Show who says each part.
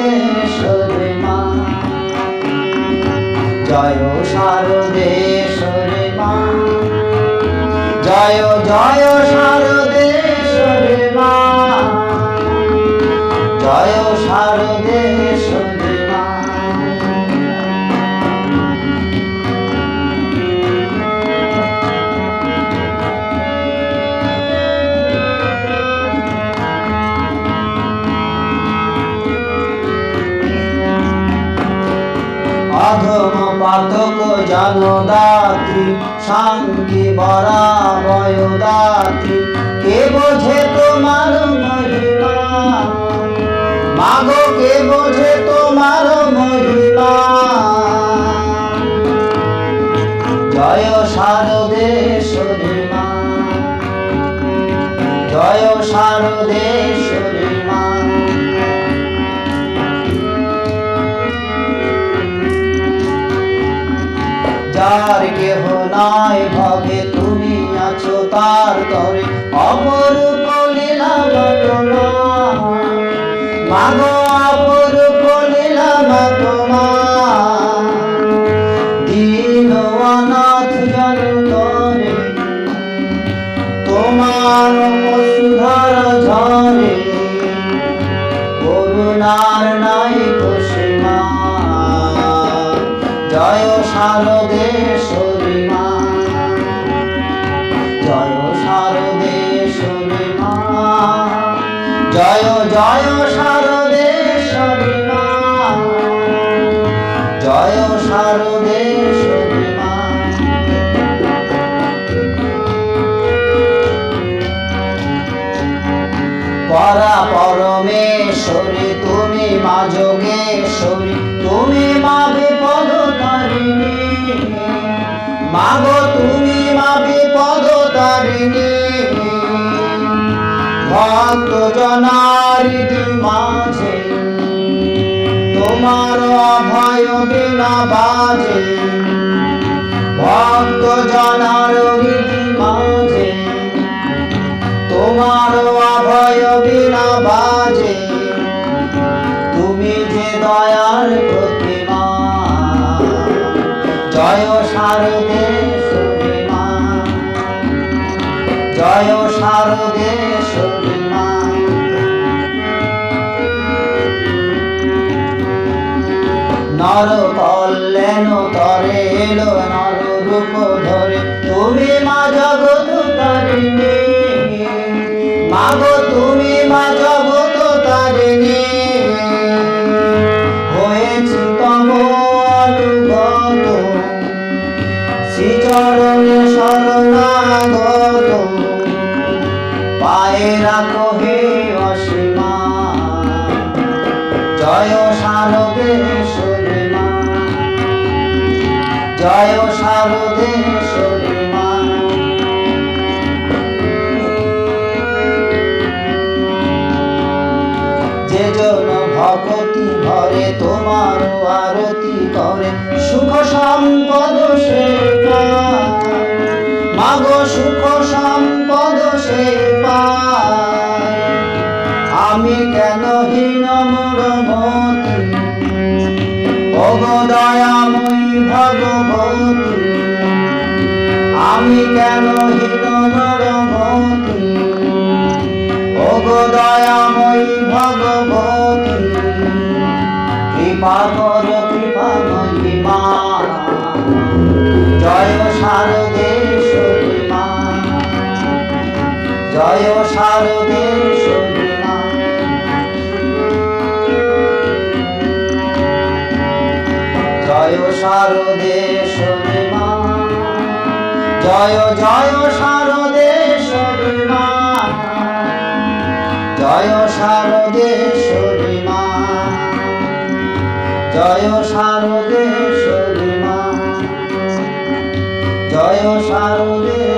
Speaker 1: শারদেশ্বরী মা। জয় শারদেশ্বরী মা। জয় জয় জানদাত্রী শান্তি বরা বয়দাত্রী কে বোঝে তোমার মহিমা? মাগো, কে বোঝে তোমার মহিমা? জয় শারদেশ্বরী মা জয় শারদেশ্বরী নাই ভাবে তুমি আছো তার তরে। অপরূপ লীলা ঘটনা মাগো, অপরূপ লীলা ঘটনা দীন অনাথ জানো তরে তোমার জয় জয় জয় জয় পরা পরমেশ্বরী তুমি মা যোগেশ্বরী তুমি মা মাগো, তুমি মা বিপদ তারিণী। ভক্ত জনারিদি মাঝে, তোমার অভয় বিনা বাজে। ভক্ত জনার মাঝে, তোমার অভয় বিনা বাজে। তুমি যে দয়ার শারদেশ্বরী মা। জয় শারদেশ্বরী মা নর মাগো তুমি মা পায়ে রাখো হে অসীমা। জয় শারদেশ্বরী মা জয় শারদেশ্বরী মা যে জন ভগতি ভরে আরতি করে, সুখ সম্পদ সে। মাগো সুখ সম্পদ সে আমি কেন হীন ওগো ভগবতী, আমি কেন হীন মূঢ়মতি ওগো দয়াময়ী ভগবতী, কৃপা কর মা জয় মা জয় শারদেশ্বরী জয় শারদেশ্বরী মা জয় জয় শারদেশ্বরী মা জয় শারদেশ্বরী মা জয় শারদেশ্বরী মা জয় শারদেশ্বরী